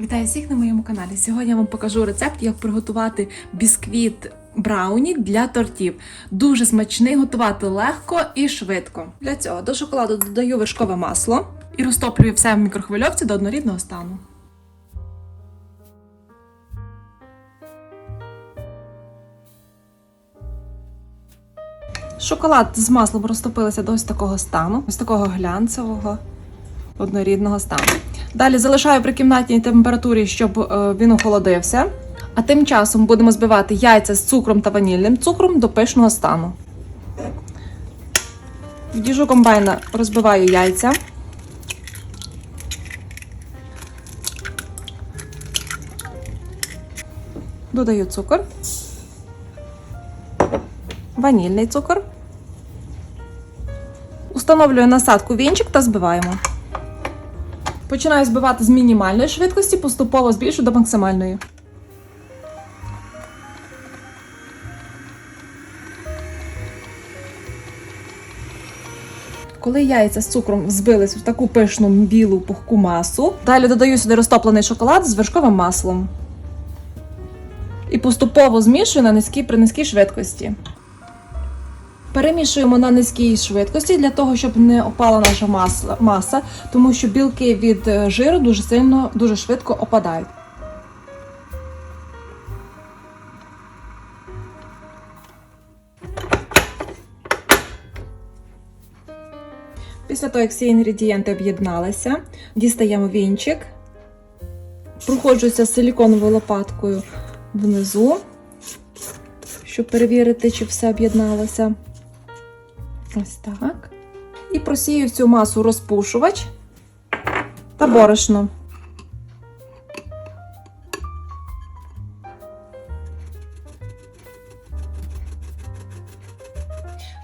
Вітаю всіх на моєму каналі. Сьогодні я вам покажу рецепт, як приготувати бісквіт брауні для тортів. Дуже смачний, готувати легко і швидко. Для цього до шоколаду додаю вершкове масло і розтоплюю все в мікрохвильовці до однорідного стану. Шоколад з маслом розтопилися до ось такого стану, ось такого глянцевого однорідного стану. Далі залишаю при кімнатній температурі, щоб е, він охолодився. А тим часом будемо збивати яйця з цукром та ванільним цукром до пишного стану. В діжу комбайна розбиваю яйця. Додаю цукор, ванільний цукор. Установлюю насадку вінчик та збиваємо. Починаю збивати з мінімальної швидкості, поступово збільшую до максимальної. Коли яйця з цукром збились в таку пишну білу пухку масу, далі додаю сюди розтоплений шоколад з вершковим маслом. І поступово змішую на низькій при низькій швидкості. Перемішуємо на низькій швидкості для того, щоб не опала наша маса, маса тому що білки від е, жиру дуже сильно, дуже швидко опадають. Після того, як всі інгредієнти об'єдналися, дістаємо вінчик, проходжуся силіконовою лопаткою внизу, щоб перевірити, чи все об'єдналося. Ось так. І просію цю масу розпушувач та борошно.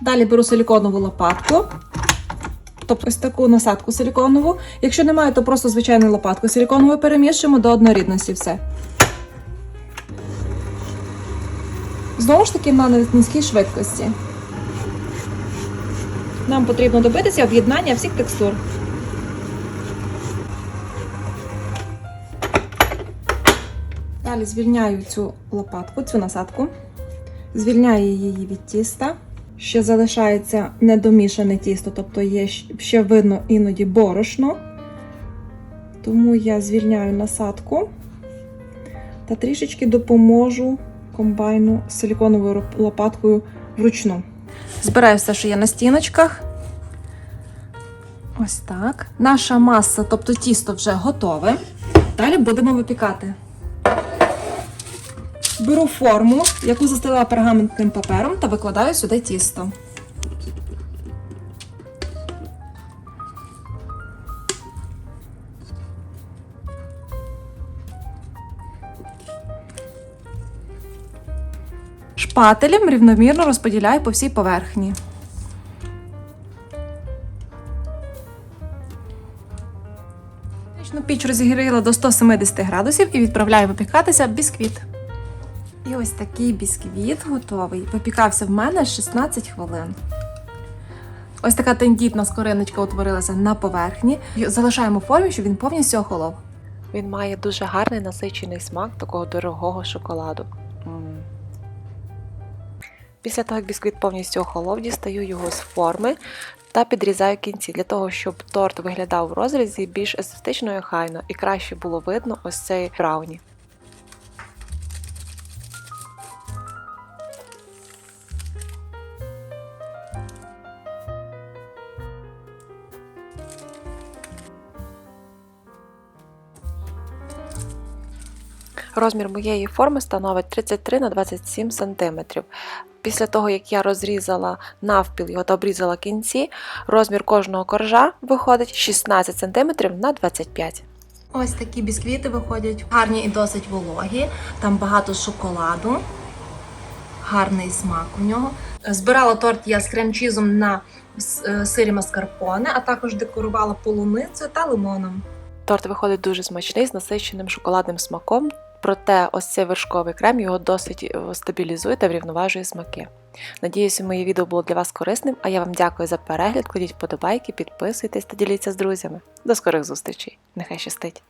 Далі беру силіконову лопатку, тобто ось таку насадку силіконову. Якщо немає, то просто звичайну лопатку силіконову перемішуємо до однорідності все. Знову ж таки на низькій швидкості. Нам потрібно добитися об'єднання всіх текстур. Далі звільняю цю лопатку, цю насадку, звільняю її від тіста. Ще залишається недомішане тісто, тобто є ще видно іноді борошно. Тому я звільняю насадку та трішечки допоможу комбайну з силіконовою лопаткою вручну. Збираю все, що є на стіночках. Ось так. Наша маса, тобто тісто вже готове. Далі будемо випікати. Беру форму, яку застелила пергаментним папером, та викладаю сюди тісто. Шпателем рівномірно розподіляю по всій поверхні. Піч розігріла до 170 градусів і відправляю випікатися бісквіт. І ось такий бісквіт готовий. Випікався в мене 16 хвилин. Ось така тендітна скориночка утворилася на поверхні. Залишаємо в формі, щоб він повністю охолов. Він має дуже гарний насичений смак такого дорогого шоколаду. Після того, як бісквіт повністю охолов, дістаю його з форми та підрізаю кінці для того, щоб торт виглядав в розрізі більш естетично і хайно, і краще було видно ось цей брауні. Розмір моєї форми становить 33 на 27 см. Після того, як я розрізала навпіл його та обрізала кінці, розмір кожного коржа виходить 16 см на 25 Ось такі бісквіти виходять гарні і досить вологі. Там багато шоколаду, гарний смак у нього. Збирала торт я з крем-чізом на е, сирі маскарпоне, а також декорувала полуницею та лимоном. Торт виходить дуже смачний з насиченим шоколадним смаком, проте ось цей вершковий крем його досить е, стабілізує та врівноважує смаки. Надіюся, моє відео було для вас корисним, а я вам дякую за перегляд. Кладіть вподобайки, підписуйтесь та діліться з друзями. До скорих зустрічей! Нехай щастить!